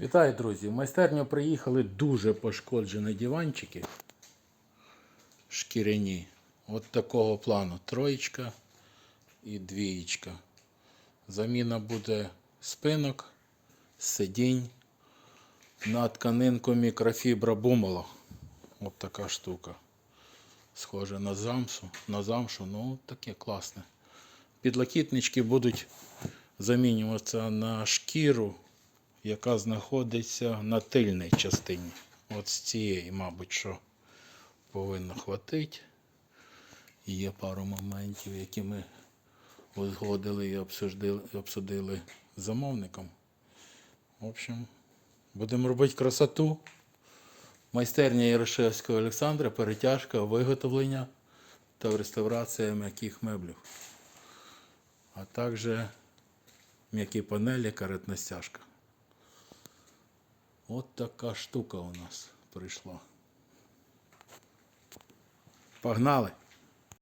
Вітаю, друзі! В майстерню приїхали дуже пошкоджені диванчики шкіряні. От такого плану. Троєчка і двієчка. Заміна буде спинок, сидінь на тканинку мікрофібра бумало. От така штука. Схоже на замсу, на замшу, ну таке класне. Підлокітнички будуть замінюватися на шкіру, яка знаходиться на тильній частині. От з цієї, мабуть, що повинно хватити. Є пару моментів, які ми узгодили і обсудили, обсудили з замовником. В общем, будемо робити красоту. Майстерня Ярошевського Олександра, перетяжка, виготовлення та реставрація м'яких меблів. А також м'які панелі, каретна стяжка. От така штука у нас прийшла. Погнали!